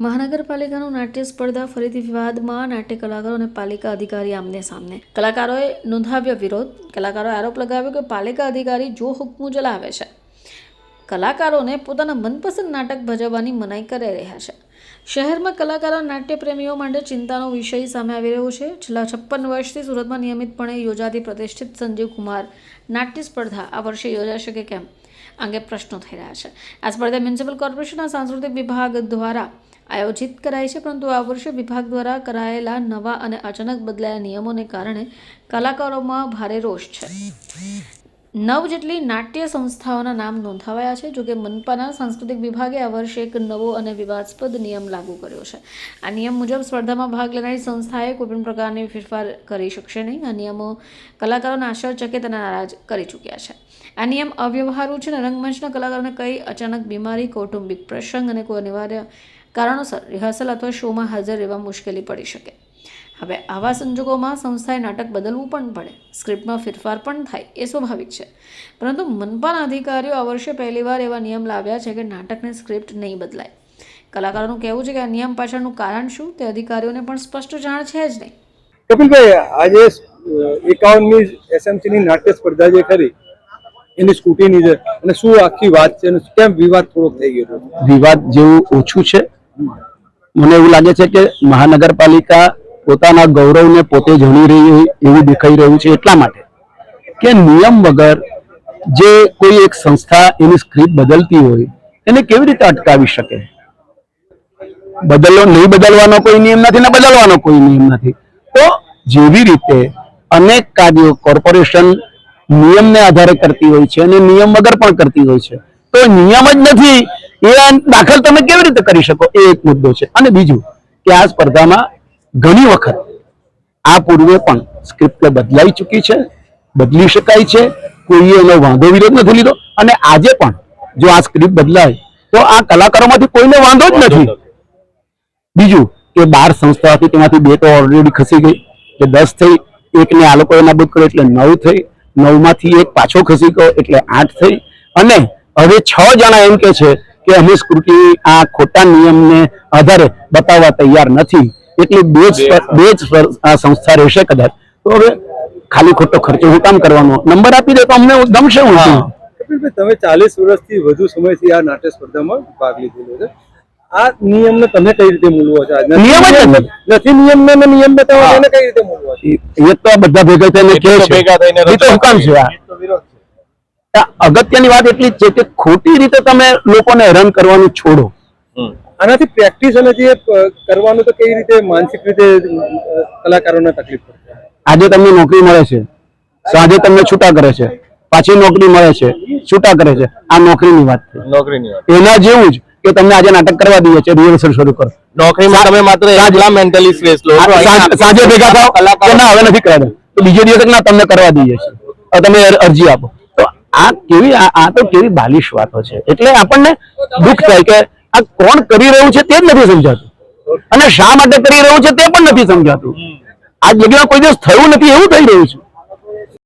મહાનગરપાલિકાનું નાટ્ય સ્પર્ધા ફરીથી વિવાદમાં નાટ્ય કલાકારો અને પાલિકા અધિકારી આમને સામને. કલાકારોએ નોંધાવ્યો વિરોધ. કલાકારોએ આરોપ લગાવ્યો કે પાલિકા અધિકારી જો હુકમું ચલાવે છે. કલાકારોને પોતાના મનપસંદ નાટક ભજવવાની મનાઈ કરી રહ્યા છે. શહેરમાં કલાકારો નાટ્યપ્રેમીઓ માટે ચિંતાનો વિષય સામે આવી રહ્યો છે. છેલ્લા છપ્પન વર્ષથી સુરતમાં નિયમિતપણે યોજાતી પ્રતિષ્ઠિત સંજીવ કુમાર નાટ્ય સ્પર્ધા આ વર્ષે યોજાશે કે કેમ? અંગે પ્રશ્નો થઈ રહ્યા છે. આ સ્પર્ધા મ્યુનિસિપલ કોર્પોરેશનના સાંસ્કૃતિક વિભાગ દ્વારા આયોજિત કરાઈ છે, પરંતુ આ વર્ષે વિભાગ દ્વારા કરાયેલા નવા અને અચાનક બદલાયેલા નિયમોને કારણે કલાકારોમાં ભારે રોષ છે. નવ જેટલી નાટ્ય સંસ્થાઓના નામ નોંધાવાયા છે, જોકે મનપાના સાંસ્કૃતિક વિભાગે આ વર્ષે એક નવો અને વિવાદાસ્પદ નિયમ લાગુ કર્યો છે. આ નિયમ મુજબ સ્પર્ધામાં ભાગ લેનારી સંસ્થાએ કોઈપણ પ્રકારની ફેરફાર કરી શકશે નહીં. આ નિયમો કલાકારોને આશ્ચર્યચકિત અને નારાજ કરી ચૂક્યા છે. આ નિયમ અવ્યવહારુ છે અને રંગમંચના કલાકારોને કઈ અચાનક બીમારી, કૌટુંબિક પ્રસંગ અને કોઈ અનિવાર્ય કારણોસર રિહર્સલ અથવા શોમાં હાજર રહેવા મુશ્કેલી પડી શકે. હવે આવા સંજોગોમાં સંસ્થાએ નાટક બદલવું પણ પડે. સ્ક્રિપ્ટમાં ફેરફાર પણ થાય એ સ્વાભાવિક છે. પરંતુ મનપાના અધિકારીઓ આ વર્ષે પહેલીવાર એવા નિયમ લાવ્યા છે કે નાટકની સ્ક્રિપ્ટ નહીં બદલાય. કલાકારોનું કહેવું છે કે આ નિયમ પાછળનું કારણ શું? તે અધિકારીઓને પણ સ્પષ્ટ જાણ છે જ નહીં. કપિલભાઈ આજે એકાવનમી એસએમસીની નાટ્ય સ્પર્ધા જે ખરી એની સ્કૂટીની છે અને શું આખી વાત છે અને કેમ વિવાદ થોડોક થઈ ગયો હતો? વિવાદ જેવું ઓછું છે. મને એવું લાગે છે કે મહાનગરપાલિકા પોતાના ગૌરવને પોતે જણી રહી એવું દેખાઈ રહ્યું છે એટલા માટે કે નિયમ વગર જે કોઈ એક સંસ્થા એની સ્ક્રિપ્ટ બદલતી હોય એને કેવી રીતે અટકાવી શકે? બદલવો નહીં બદલવાનો કોઈ નિયમ નથી ને બદલવાનો કોઈ નિયમ નથી. તો જેવી રીતે અનેક કાર્યો કોર્પોરેશન નિયમને આધારે કરતી હોય છે અને નિયમ વગર પણ કરતી હોય છે. તો નિયમ જ નથી એ દાખલ તમે કેવી રીતે કરી શકો? એ એક મુદ્દો છે. અને બીજું કે આ સ્પર્ધામાં ઘણી વખત આ પૂર્વે પણ સ્ક્રિપ્ટ બદલાઈ ચૂકી છે બદલી શકાય છે કોઈએ એનો વાંધો વિરોધ નથી લીધો. અને આજે પણ જો આ સ્ક્રિપ્ટ બદલાય તો આ કલાકારોમાંથી કોઈને વાંધો જ નથી. બીજું કે બાર સંસ્થા હતી તેમાંથી બે તો ઓલરેડી ખસી ગઈ. એટલે દસ થઈ એકને આ લોકોએ નાબૂદ કર્યો એટલે નવ થઈ. નવમાંથી એક પાછો ખસી ગયો એટલે આઠ થઈ. અને હવે છ જણા એમ કે છે કે અમે સ્કૃતિ આ ખોટા નિયમને આધારે બતાવવા તૈયાર નથી. એટલી બે જ બે જ સંસ્થા રહેશે કદાચ. તો હવે ખાલી ખોટો ખર્ચો હું કામ કરવાનો? નંબર આપી દે તો અમને ગમશે હું તમે ચાલીસ વર્ષથી વધુ સમયથી આ નાટ્ય સ્પર્ધામાં ભાગ લીધેલો છે. આ નિયમને તમે કઈ રીતે મૂલવો છો? નિયમ જ નથી. નિયમ ને નિયમ બતાવવા એને કઈ રીતે મૂલવો છે? એ તો બધા ભેગા થઈને કહે છે. ભેગા થઈને એ તો હું કામ છે આ? તો વિરોધ છે. આ અગત્યની વાત એટલી જ છે કે ખોટી રીતે તમે લોકોને હેરાન કરવાનું છોડો. આનાથી પ્રેક્ટિસ અને જે કરવાનું તો કઈ રીતે માનસિક રીતે કલાકારોને તકલીફ આજે તમને નોકરી મળે છે. સાંજે તમને છૂટા કરે છે. પાછી નોકરી મળે છે. છૂટા કરે છે. આ નોકરીની વાત છે. નોકરીની વાત. એના જેવું જ કે તમને આજે નાટક કરવા દઈએ છે રિહર્સલ શરૂ કરો. નોકરીમાં તમે માત્ર એટલા મેન્ટલી સ્ટ્રેસ લો. સાંજે ભેગા થાવ કલાકાર ના હવે નથી કરાતા. તો બીજે દિવસે ના તમને કરવા દઈએ છે તમે અરજી આપો. આ કેવી આ તો કેવી બાલિશ વાતો છે. એટલે આપણને દુઃખ થાય કે આ કોણ કરી રહ્યું છે તે જ નથી સમજાતું. અને શા માટે કરી રહ્યું છે તે પણ નથી સમજાતું. આ જગ્યા કોઈ દિવસ થયું નથી, એવું થઈ રહ્યું છે.